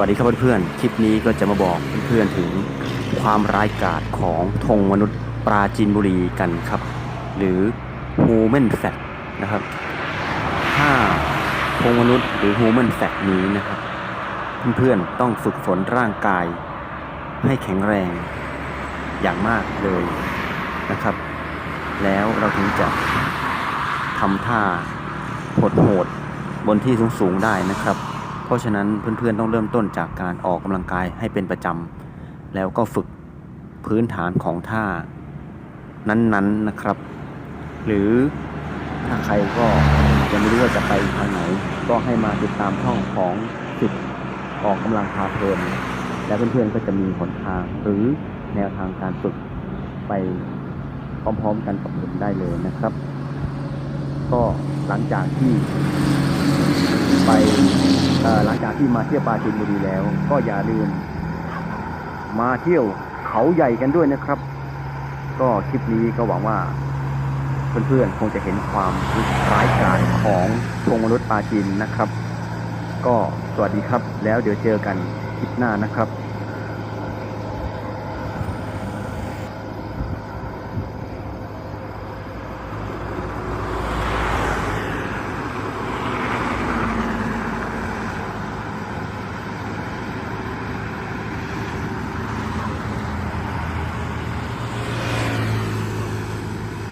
วัสดีครับเพื่อนๆ คลิปนี้ก็จะมาบอกเพื่อนๆถึงความร้ายกาจของธงมนุษย์ปราจีนบุรีกันครับ หรือ Human Fact นะครับ ถ้าธงมนุษย์หรือ Human Fact นี้นะครับ เพื่อนๆต้องฝึกฝนร่างกาย ให้แข็งแรงอย่างมากเลยนะครับ แล้วเราถึงจะทำท่าโหดๆบนที่สูงๆได้นะครับ เพราะฉะนั้นเพื่อนๆต้องเริ่มต้นจากการออกกำลังกายให้เป็นประจำแล้วก็ฝึกพื้นฐานของท่า นั้นๆนะครับ หรือถ้าใครก็ยังไม่รู้ว่าจะไปทางไหน ก็ให้มาติดตามช่องของสิบออกกำลังพาเพลินและเพื่อนๆก็จะมีหนทางหรือแนวทางการฝึกไปพร้อมๆกันกับผมได้เลยนะครับ ก็หลังจากที่ไป หลังจากที่มาเที่ยวปราจีนบุรีแล้ว ก็อย่าลืม มาเที่ยวเขาใหญ่กันด้วยนะครับ ก็คลิปนี้ก็หวังว่าเพื่อนๆคงจะเห็นความร้ายกาจของทงมนุษย์ปาจีนนะครับ ก็สวัสดีครับ แล้วเดี๋ยวเจอกันคลิปหน้านะครับ